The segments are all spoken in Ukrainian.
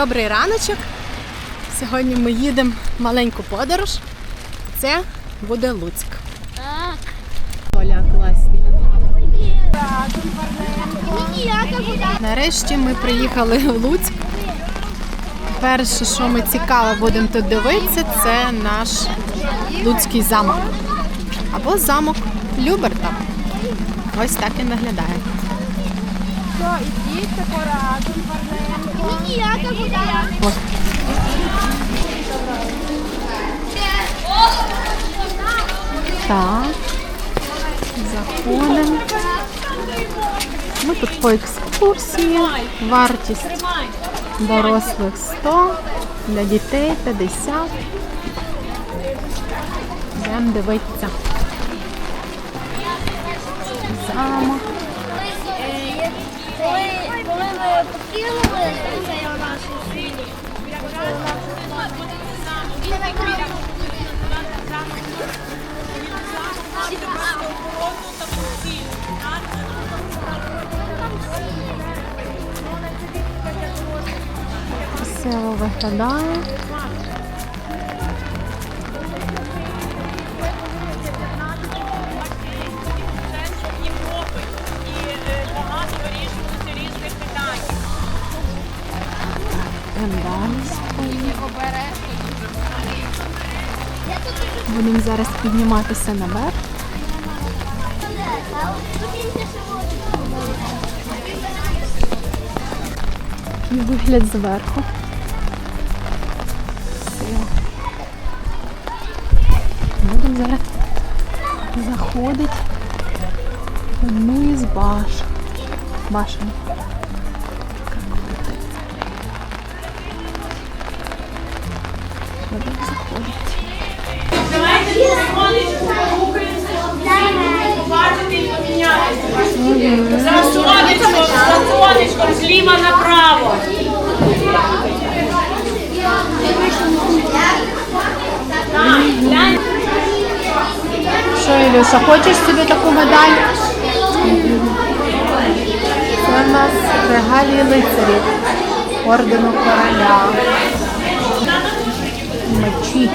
Добрий раночок. Сьогодні ми їдемо в маленьку подорож. Це буде Луцьк. Так. Поля класні. Нарешті ми приїхали в Луцьк. Перше, що ми цікаво будемо тут дивитися, це наш Луцький замок. Або замок Люберта. Ось так він виглядає. Ніяка Так. Заходимо. Ми тут по екскурсії. Вартість дорослих 100, для дітей 50. Йдемо дивитися. Замок. Коли ми покинули Красиво виглядає. Європи і Будемо зараз підніматися наверх. Такий вигляд зверху. Будемо зараз заходити в одну із баш. Башен. Будемо заходити. Давайте сонечко. За за сонечком, зліва направо. Що, Ілюша, хочеш собі таку медаль? Це в нас регалії лицарів ордену короля. Мечі.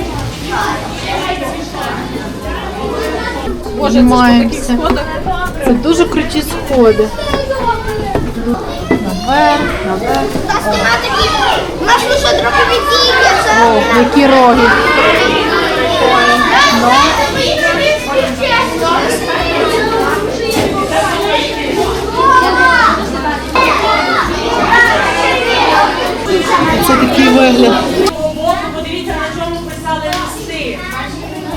Піднімаємося. Це дуже круті сходи. Наверх, наверх. У нас лише. О, які роги. Ну, це такий вигляд. Подивіться, на чому писали листи.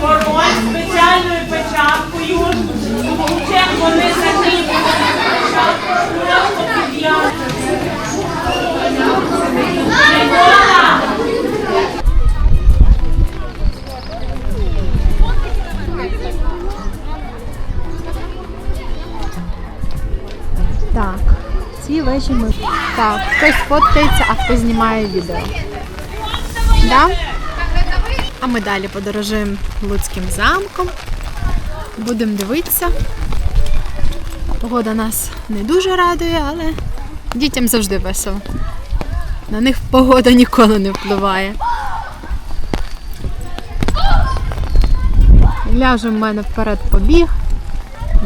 Король з Так, ці вежі ми. Так, хтось фоткається, а хтось знімає відео. Да? А ми далі подорожуємо Луцьким замком. Будемо дивитися. Погода нас не дуже радує, але дітям завжди весело. На них погода ніколи не впливає. Ляже в мене вперед побіг.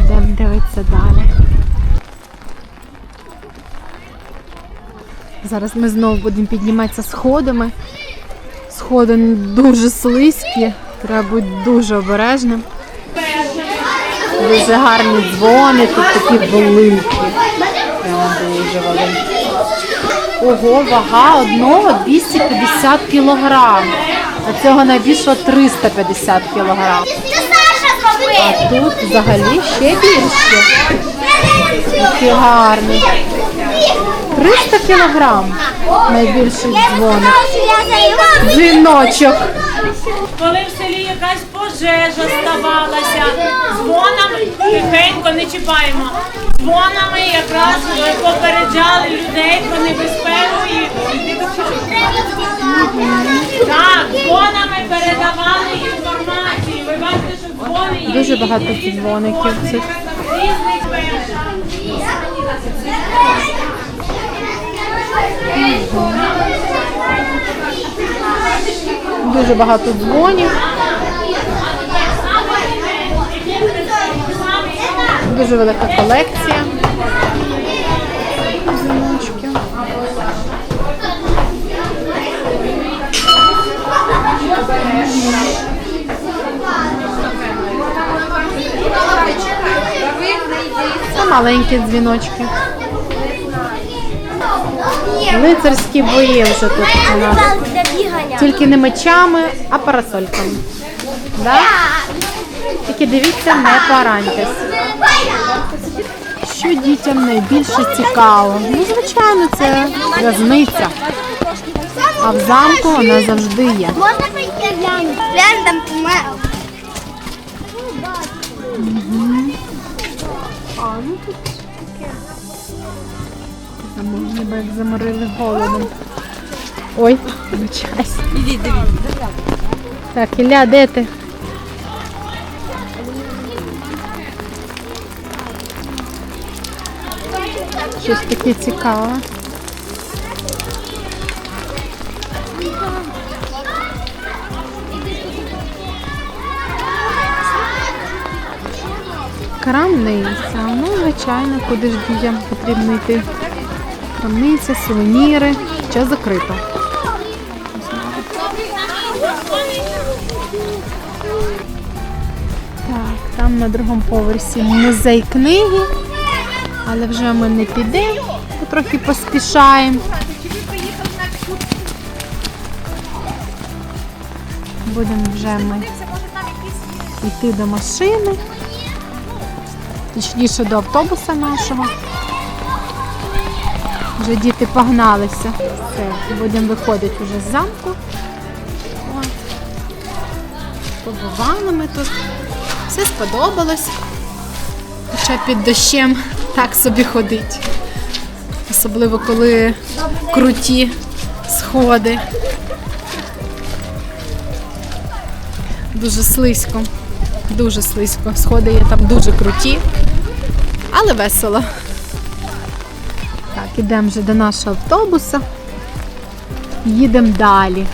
Йдемо дивитися далі. Зараз ми знову будемо підніматися сходами. Сходи дуже слизькі, треба бути дуже обережним. Дуже гарні дзвони, тут такі великі. Дуже. Ого, вага одного 250 кілограм. А цього найбільшого 350 кілограм. А тут взагалі ще більше. Такі гарні. 300 кілограм. Найбільший дзвоник. Дзвіночок. Коли в селі якась пожежа ставалася, дзвонами тихенько не чіпаємо. Дзвонами якраз попереджали людей про небезпеку і так, дзвонами передавали інформацію. Ви бачите, що дзвони є Дуже багато дзвоників цих. Дуже багато дзвонів. Дуже велика колекція. Дзвіночків. Це маленькі дзвіночки. Лицарські бої вже тут у нас. Тільки не мечами, а парасольками. Да? Тільки дивіться, не пораньтесь. Що дітям найбільше цікаво? Ну, звичайно, це в'язниця. А в замку вона завжди є. Можна прийти? Там ну тут таке. Замов- Ніби як заморили голодом. Ой, вибачайся. Ідіть, дивіться. Так, Ілля, де ти? Щось таке цікаве. Крамниця. Ну, звичайно, куди ж дітям потрібно йти. Крамниця, сувеніри. Ще закрито. Так, там на другому поверсі музей книги. Але вже ми не підемо, трохи поспішаємо. Будемо вже ми йти до машини. Точніше до автобуса нашого. Вже діти погналися. Все, будемо виходити вже з замку. От. Побували ми тут. Все сподобалось. Хоча під дощем так собі ходить. Особливо коли круті сходи. Дуже слизько. Дуже слизько. Сходи є там дуже круті, але весело. Так, ідемо вже до нашого автобуса. Їдемо далі.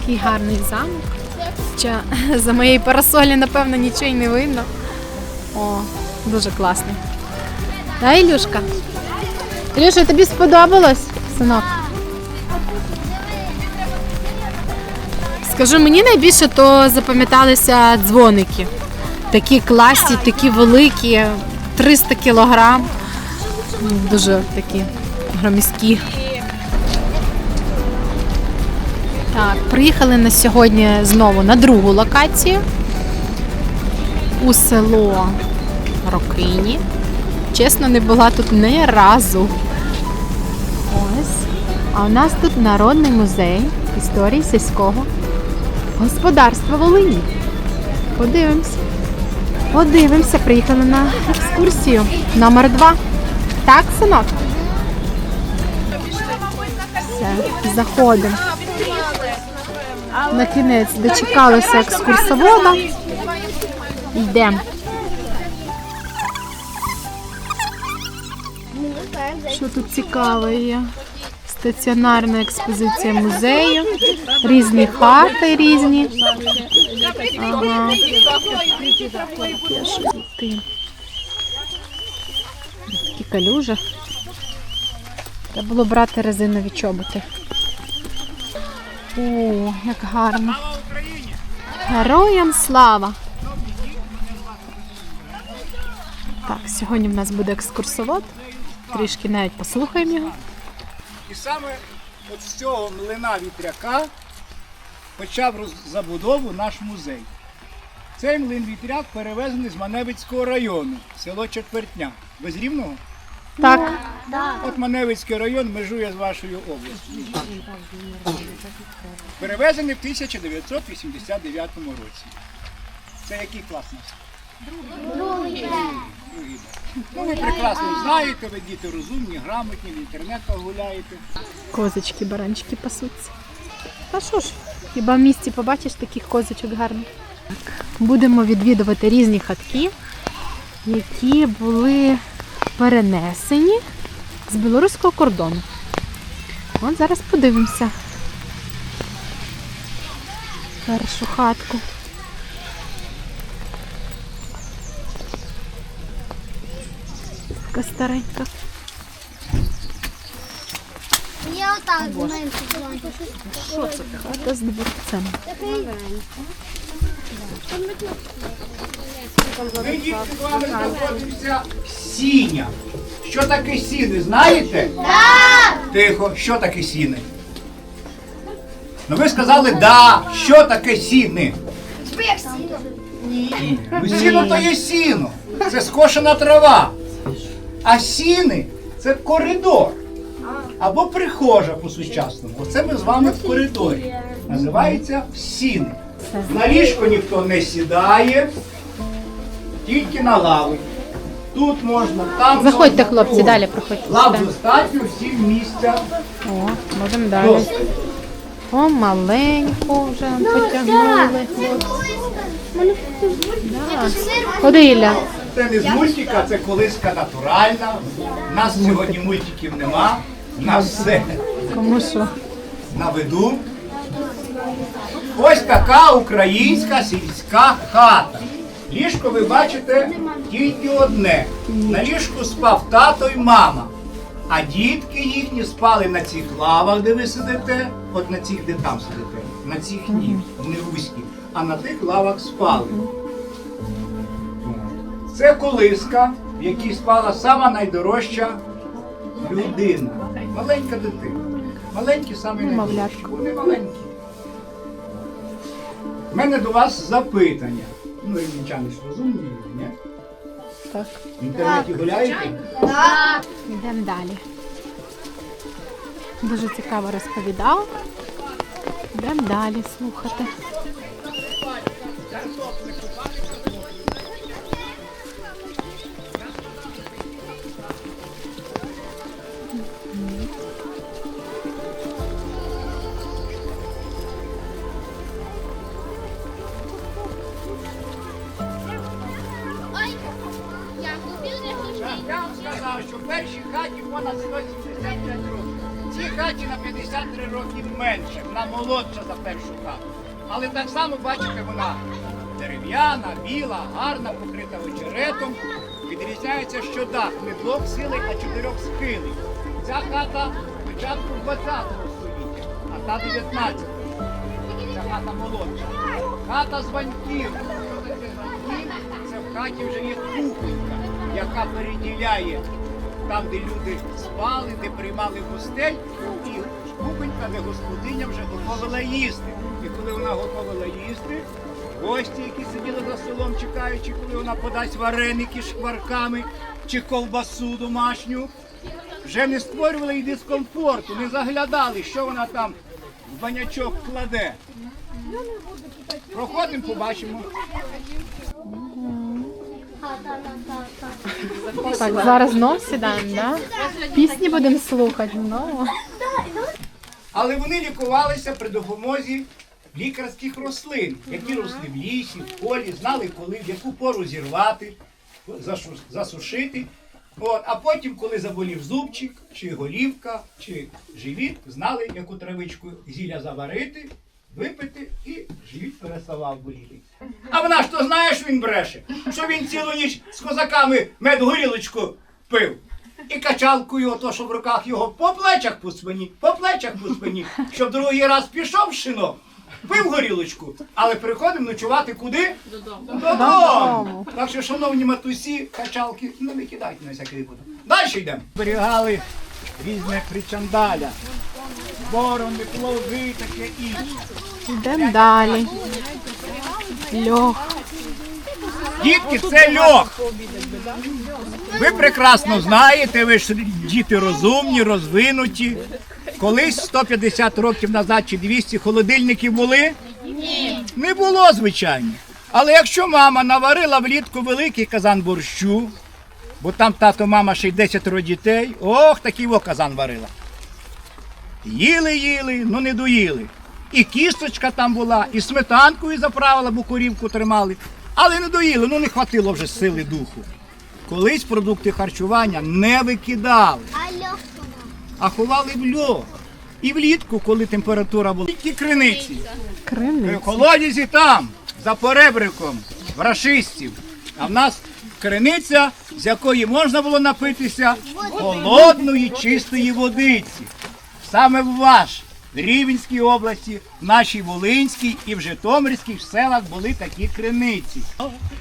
Такий гарний замок. Хоча за моєї парасолі, напевно, нічого й не видно. О, дуже класний. Да, Ілюшка? Ілюша, тобі сподобалось, синок? Скажу, мені найбільше то запам'яталися дзвоники. Такі класні, такі великі, 300 кілограм. Дуже такі громіські. Приїхали на сьогодні знову на другу локацію у село Рокині. Чесно, не була тут ні разу. Ось. А у нас тут Народний музей історії сільського господарства Волині. Подивимось. Подивимося, приїхали на екскурсію номер два. Так, синок? Все, заходимо. На кінець дочекалися екскурсовода. Йдемо. Що тут цікаве є? Стаціонарна експозиція музею, різні хати різні. Ага. Такі калюжі. Треба було брати резинові чоботи. О, як гарно. Героям слава! Так, сьогодні в нас буде екскурсовод. Трішки навіть послухаємо його. І саме от з цього млина вітряка почав забудову наш музей. Цей млин вітряк перевезений з Маневицького району, село Четвертня. Без рівного? Так, От Маневицький район межує з вашою областю. Перевезений в 1989 році. Це який клас у нас? Другий. Другий. Ну, ви прекрасно знаєте, ви діти розумні, грамотні, в інтернетах гуляєте. козочки, баранчики пасуться. Та що ж, хіба в місті побачиш таких козочок гарних? Будемо відвідувати різні хатки, які були перенесені з білоруського кордону. От зараз подивимося. Першу хатку. Така старенька. Я отак знаю. Хата з дворцем. Ми дітки з вами знаходимося в сіня. Що таке сіни, знаєте? Так! Тихо, що таке сіни? Ну ви сказали да. Що таке сіни? Сіно? Ну, сіно то є сіно. Це скошена трава. А сіни це коридор. Або прихожа по-сучасному. Оце ми з вами в коридорі. Називається сіни. На ліжко ніхто не сідає, тільки на лави. Тут можна, там Заходьте, можна, хлопці, кругом. далі проходьте. Лав сюди. достатньо, всім місця. О, можемо далі. Досить. О, маленьку вже потягнули. Да. Ходи, Ілля. Це не з мультика, це колиска натуральна. У нас сьогодні мультиків нема. У нас все Кому що? на виду. Ось така українська сільська хата. Ліжко ви бачите тільки одне. На ліжку спав тато й мама. А дітки їхні спали на цих лавах, де ви сидите, от на цих, де там сидите, на цих ні, не вузькі, а на тих лавах спали. Це колиска, в якій спала сама найдорожча людина. Маленька дитина. Маленькі самі найдорожчі. Вони маленькі. У мене до вас запитання. Ну, рівнянчани ж розумні, люди, ні? Так. В інтернеті гуляєте? Йдемо далі. Дуже цікаво розповідав. Йдемо далі слухати. Менше, вона молодша за першу хату. Але так само, бачите, вона дерев'яна, біла, гарна, покрита очеретом. Відрізняється, що дах не двох силий, а чотирьох схилей. Ця хата початку 20 століття, а та 19 Ця хата молодша. Хата з ваньків. Що таке ваньків? Це в хаті вже є кухонька, яка переділяє там, де люди спали, де приймали гостей, кухонька, де господиня вже готувала їсти. І коли вона готувала їсти, гості, які сиділи за столом, чекаючи, коли вона подасть вареники шкварками чи ковбасу домашню, вже не створювали їй дискомфорту, не заглядали, що вона там в банячок кладе. Проходимо, побачимо. Так, зараз знов сідаємо, да? Пісні будемо слухати знову. Але вони лікувалися при допомозі лікарських рослин, які росли в лісі, в полі, знали, коли, в яку пору зірвати, засушити. От, а потім, коли заболів зубчик, чи голівка, чи живіт, знали, яку травичку зілля заварити, випити і живіт переставав боліти. А вона ж то знає, що він бреше, що він цілу ніч з козаками медгорілочку пив. І качалкою, ото, що в руках його по плечах по спині, по плечах по спині, щоб другий раз пішов в шино, пив горілочку, але приходив ночувати куди? Додому. Додому. Так що, шановні матусі, качалки, ну не кидайте на всякий випадок. Далі йдемо. Зберігали різне причандаля, борони, плови, таке інше. Йдемо далі. Льох. Дітки, це льох. Ви прекрасно знаєте, ви ж діти розумні, розвинуті. Колись 150 років назад чи 200 холодильників були? Ні. Не було, звичайно. Але якщо мама наварила влітку великий казан борщу, бо там тато, мама ще й 10 дітей, ох, такий во казан варила. Їли, їли, ну не доїли. І кісточка там була, і сметанкою заправила, бо корівку тримали. Але не доїли, ну не хватило вже сили духу. Колись продукти харчування не викидали. А ховали в льох. І влітку, коли температура була, тільки криниці. Криниця. Колодязі там, за поребриком, в рашистів. А в нас криниця, з якої можна було напитися холодної чистої водиці. Саме в ваш Рівенській області, в нашій Волинській і в Житомирській селах були такі криниці.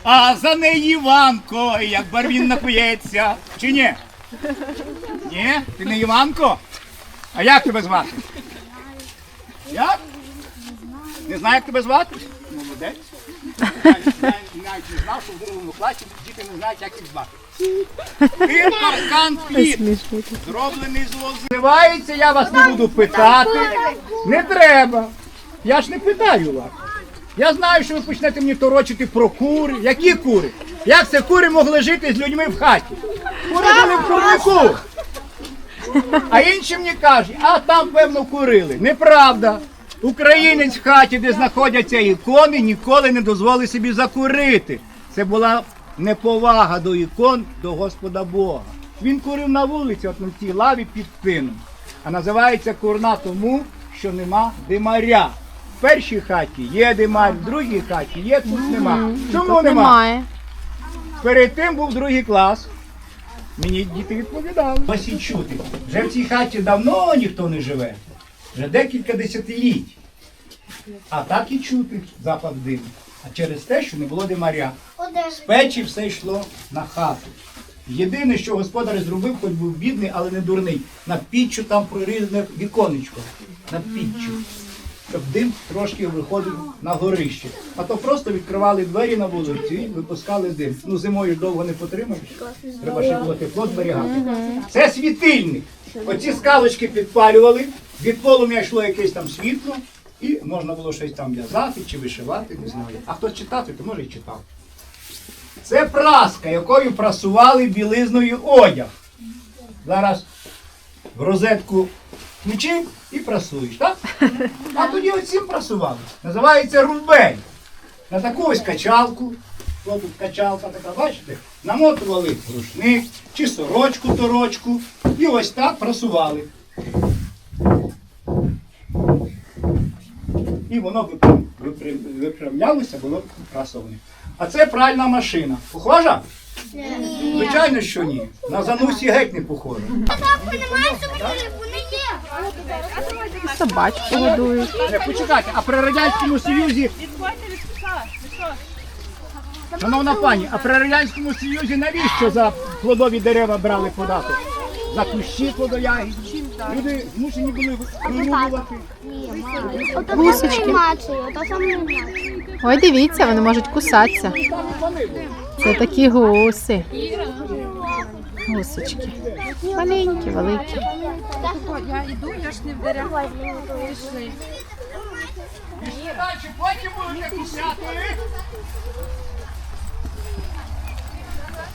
А за неї Іванко, як барвін напоється. Чи ні? Ні? Ти не Іванко? А як тебе звати? Як? Не знаю, як тебе звати? Молодець. Навіть, не знав, що в другому класі діти не знають, як їх звати. Ти паркан плід, зроблений з лози. Називається, я вас не буду питати. Не треба. Я ж не питаю вас. Я знаю, що ви почнете мені торочити про кури. Які кури? Як це кури могли жити з людьми в хаті? Кури були в курнику. А інші мені кажуть, а там, певно, курили. Неправда. Українець в хаті, де знаходяться ікони, ніколи не дозволив собі закурити. Це була неповага до ікон, до Господа Бога. Він курив на вулиці, от на цій лаві під пином. А називається курна тому, що нема димаря. В першій хаті є димар, в другій хаті є, тут нема. Чому Тут нема? немає. Перед тим був другий клас. Мені діти відповідали. Ось і чути. Вже в цій хаті давно ніхто не живе. Вже декілька десятиліть. А так і чути запах диму. А через те, що не було димаря. З печі все йшло на хату. Єдине, що господар зробив, хоч був бідний, але не дурний. На піччю там прорізане віконечко. На піччю. Щоб дим трошки виходив на горище. А то просто відкривали двері на вулиці і випускали дим. Ну зимою ж довго не потримаєш. Треба ще було тепло зберігати. Це світильник. Оці скалочки підпалювали, від полум'я йшло якесь там світло, і можна було щось там в'язати чи вишивати, не знаю. А хтось читати, то може і читав. Це праска, якою прасували білизною одяг. Зараз в розетку включив і прасуєш, так? А тоді оцім прасували. Називається рубель. На таку ось качалку. Ось тут качалка така, бачите? Намотували рушник чи сорочку торочку. І ось так прасували. І воно виправлялося, було прасоване. А це пральна машина. Похожа? Звичайно, що ні. На занусі геть не похожа. Вони є. Собачку годують. Е, Почекайте, а при Радянському Союзі. Шановна пані, а при Радянському Союзі навіщо за плодові дерева брали податок? За кущі плодоягід. Люди змушені були вирубувати. Ой, дивіться, вони можуть кусатися. Це такі гуси. Гусочки. Маленькі, великі. Я йду, я Далі потім будете кусати.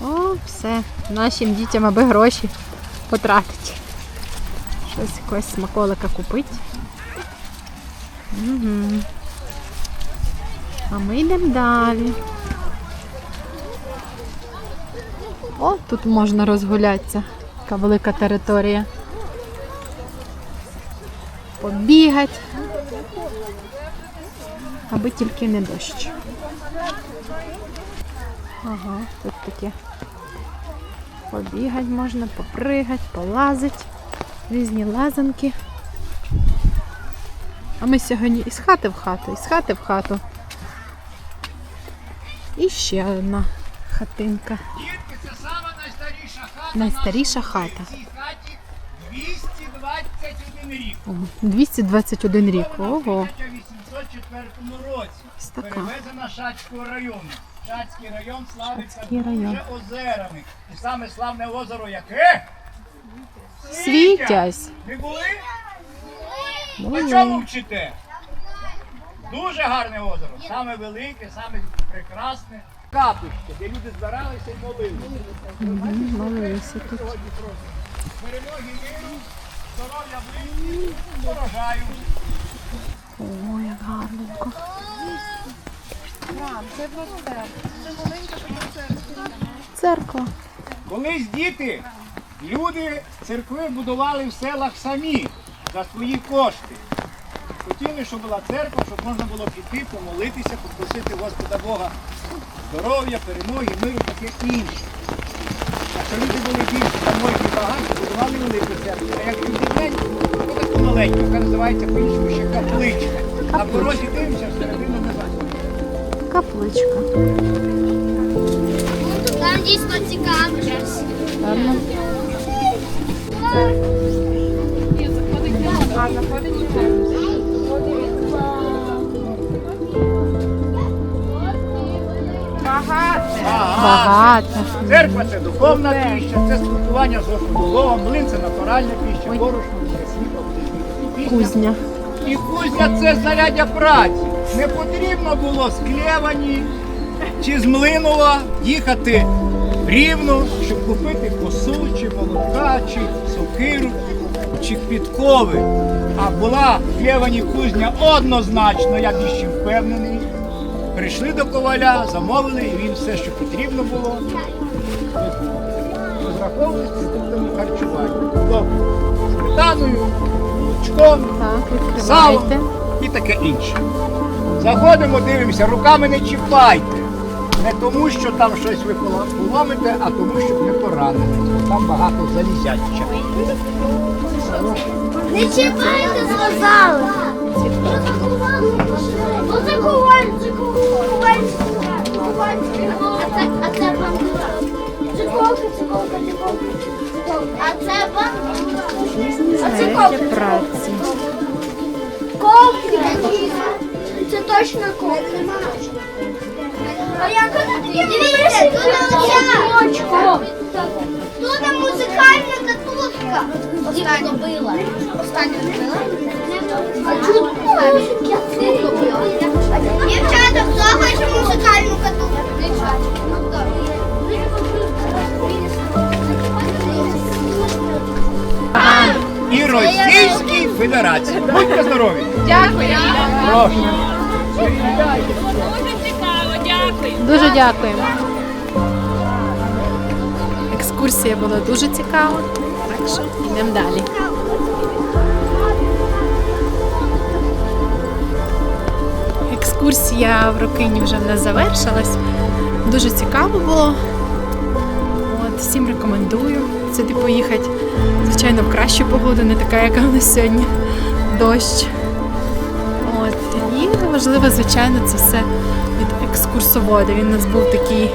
О, все. Нашим дітям аби гроші потратити. Щось якогось смаколика купити. Угу. А ми йдемо далі. О, тут можна розгулятися. Така велика територія. Побігати. Аби тільки не дощ. Ага, тут таке. Побігати можна, попригати, полазити. Різні лазанки. А ми сьогодні із хати в хату, із хати в хату. І ще одна хатинка. Найстаріша хата. Найстаріша хата. 221 рік. О, 221 рік. Ого. У 1804 році. Перевезена Шацького району. Шацький район славиться дуже озерами. І саме славне озеро яке? Світязь. Ви були? На Були. чому вчите? Дуже гарне озеро. Саме велике, саме прекрасне. Капище, де люди збиралися і молилися. Молилися тут. Перемоги миру, здоров'я близьких, урожаю. О, як гарненько. Церква. Колись діти Люди церкви будували в селах самі за свої кошти. Хотіли, щоб була церква, щоб можна було піти, помолитися, попросити Господа Бога здоров'я, перемоги, миру, таке інше. А що люди були більш заможні багаті, будували велику церкву. А як люди маленькі, то таку маленьку, яка називається по-іншому ще капличка. На порозі дивимося. Капличка. Там дійсно цікаво. Гарно. Багато. Церква це духовна піща, це спілкування з Господом Богом, млин це натуральна піща, борошно це світло, пісня. Кузня. І кузня це знаряддя праці. Не потрібно було з Клевані чи з Млинова їхати в Рівну, щоб купити косу, чи молока, чи сокиру, чи підкови. А була в Клевані кузня однозначно, я більше впевнений. Прийшли до коваля, замовили, і він все, що потрібно було, розраховували з продуктами харчування. Тобто сметаною, молочком, Так, сало і таке інше. Заходимо, дивимося, руками не чіпайте. Не тому, що там щось ви поломите, а тому, щоб не поранити. Там багато залізяча. Не чіпайте, сказали. Ну це коваль, це коваль. А це, бандура. Це колка, це колка. А це бандура. А це Знаряддя точно ковки. А як Дивіться, тут оця. Тут музикальна татушка. Останню била. Останню била? А чого? Дівчата, хто хоче музикальну катушку? І Російській Федерації. Будьте здорові! Дякую. Прошу. Дуже цікаво, дякую. Дуже дякуємо. Екскурсія була дуже цікава. Так що йдемо далі. Екскурсія в Рокині вже в нас завершилась. Дуже цікаво було. От, всім рекомендую сюди поїхати. Звичайно, в кращу погоду, не така, яка у нас сьогодні. Дощ. І важливо, звичайно, це все від екскурсовода. Він у нас був такий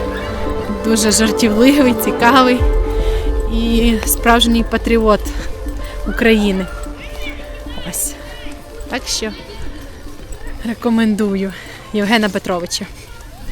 дуже жартівливий, цікавий і справжній патріот України. Ось. Так що рекомендую Євгена Петровича.